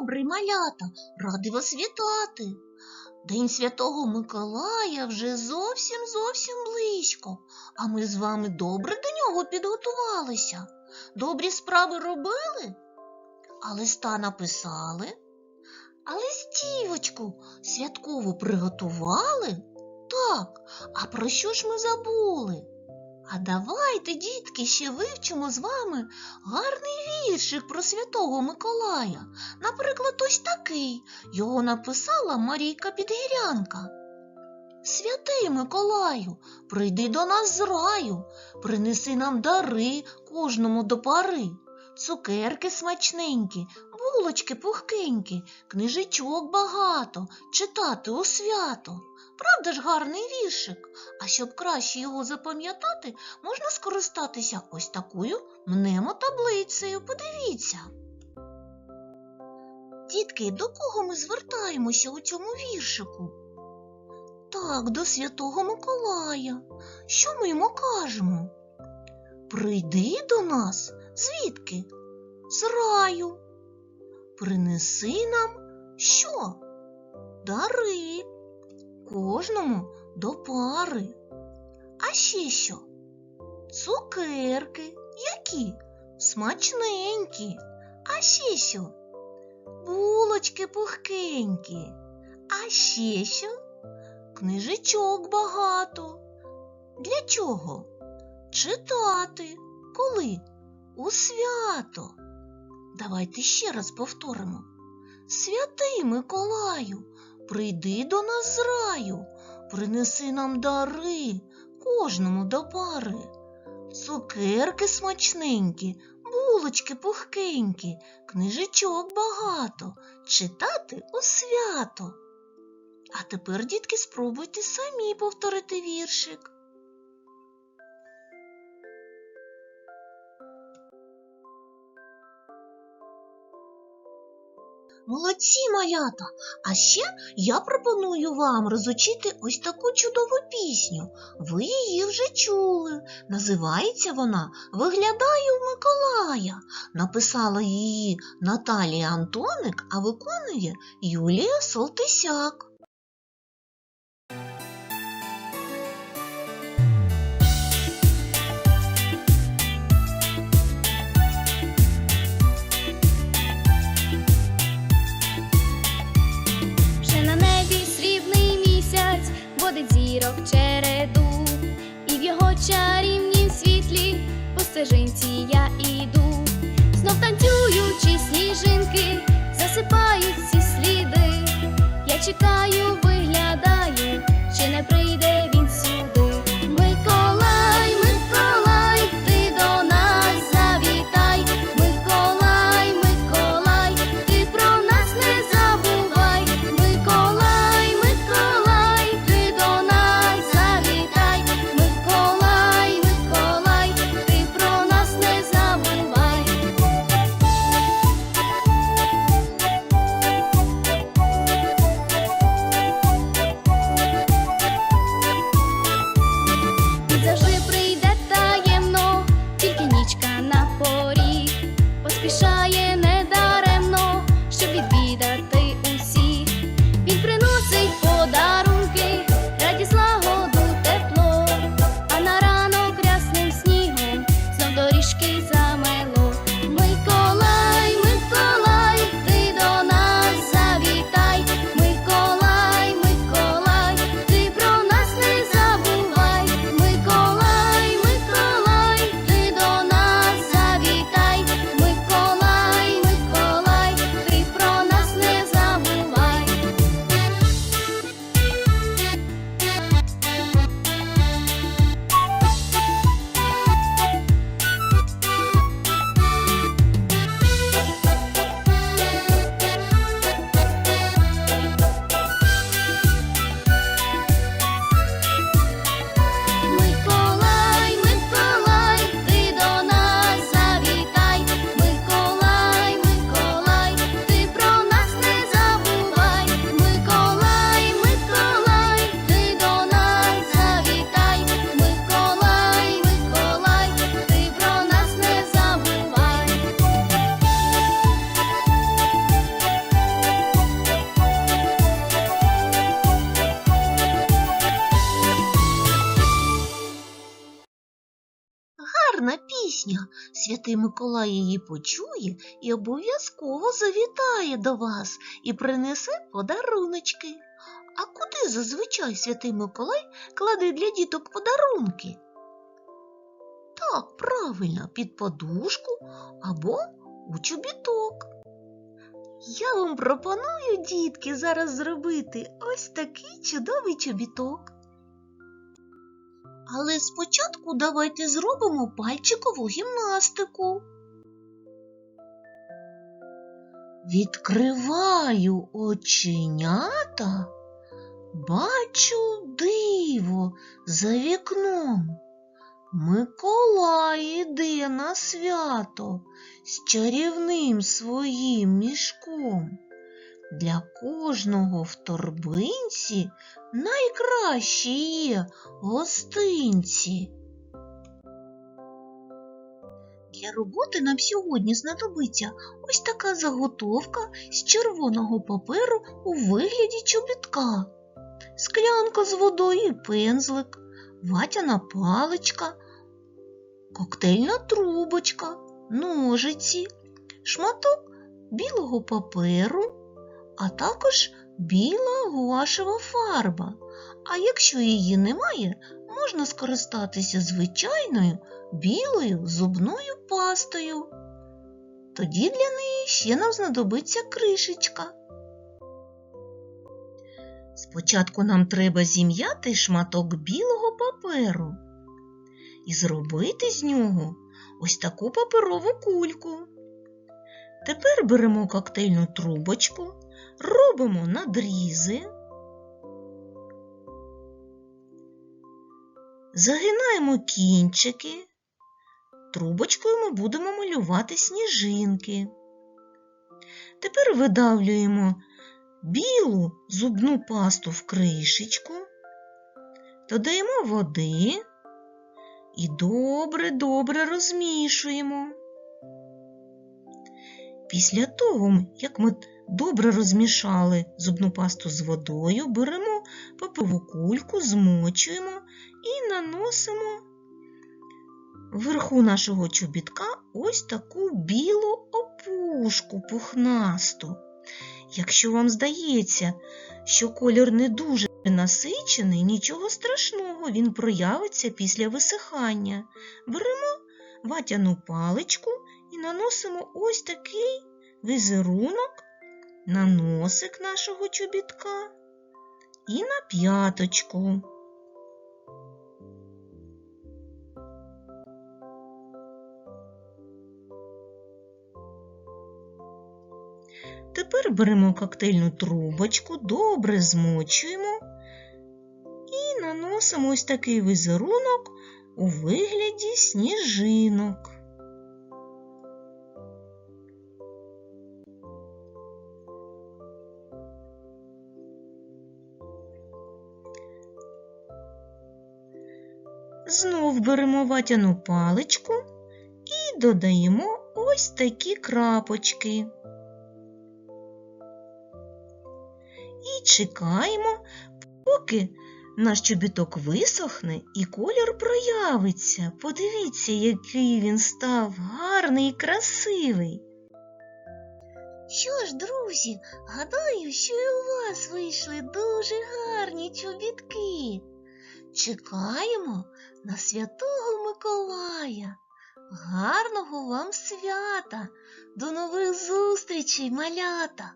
добрий, малята, радий вас вітати. День Святого Миколая вже зовсім зовсім близько, а ми з вами добре до нього підготувалися. Добрі справи робили, а листа написали, а листівочку святкову приготували. Так, а про що ж ми забули? А давайте, дітки, ще вивчимо з вами гарний віршик про святого Миколая. Наприклад, ось такий. Його написала Марійка Підгірянка. Святий Миколаю, прийди до нас з раю, принеси нам дари кожному до пари. Цукерки смачненькі, булочки пухкенькі, книжечок багато, читати у свято. Правда ж гарний віршик? А щоб краще його запам'ятати, можна скористатися ось такою мнемотаблицею. Подивіться. Дітки, до кого ми звертаємося у цьому віршику? Так, до Святого Миколая. Що ми йому кажемо? Прийди до нас звідки? З раю. Принеси нам що? Дари. Кожному до пари. А ще що? Цукерки. Які? Смачненькі. А ще що? Булочки пухкенькі. А ще що? Книжечок багато. Для чого? Читати. Коли? У свято. Давайте ще раз повторимо. Святий Миколаю, прийди до нас з раю, принеси нам дари кожному до пари. Цукерки смачненькі, булочки пухкенькі, книжечок багато, читати у свято. А тепер, дітки, спробуйте самі повторити віршик. Молодці, малята! А ще я пропоную вам розучити ось таку чудову пісню. Ви її вже чули. Називається вона Виглядаю Миколая. Написала її Наталія Антоник, а виконує Юлія Солтисяк. Зірок череду, і в його чарівнім світлі по стежинці я іду. Знов танцюючи сніжинки, засипають всі сліди. Я чекаю, виглядаю, Святий Миколай її почує і обов'язково завітає до вас і принесе подаруночки. А куди зазвичай святий Миколай кладе для діток подарунки? Так, правильно, під подушку або у чобіток. Я вам пропоную, дітки, зараз зробити ось такий чудовий чобіток. Але спочатку давайте зробимо пальчикову гімнастику. Відкриваю оченята, бачу диво за вікном. Миколай іде на свято з чарівним своїм мішком. Для кожного в торбинці найкращі є гостинці. Для роботи нам сьогодні знадобиться ось така заготовка з червоного паперу у вигляді чобітка, склянка з водою і пензлик, ватяна паличка, коктейльна трубочка, ножиці, шматок білого паперу, а також біла гуашева фарба. А якщо її немає, можна скористатися звичайною білою зубною пастою. Тоді для неї ще нам знадобиться кришечка. Спочатку нам треба зім'яти шматок білого паперу і зробити з нього ось таку паперову кульку. Тепер беремо коктейльну трубочку, робимо надрізи, загинаємо кінчики. Трубочкою ми будемо малювати сніжинки. Тепер видавлюємо білу зубну пасту в кришечку, додаємо води і добре-добре розмішуємо. Після того, як ми добре розмішали зубну пасту з водою, беремо паперову кульку, змочуємо і наносимо вверху нашого чобітка ось таку білу опушку пухнасту. Якщо вам здається, що колір не дуже насичений, нічого страшного, він проявиться після висихання. Беремо ватяну паличку і наносимо ось такий візерунок на носик нашого чобітка і на п'яточку. Тепер беремо коктейльну трубочку, добре змочуємо і наносимо ось такий візерунок у вигляді сніжинок. Знов беремо ватяну паличку і додаємо ось такі крапочки. І чекаємо, поки наш чобіток висохне і колір проявиться. Подивіться, який він став гарний і красивий. Що ж, друзі, гадаю, що і у вас вийшли дуже гарні чобітки. Чекаємо на святого Миколая. Гарного вам свята! До нових зустрічей, малята!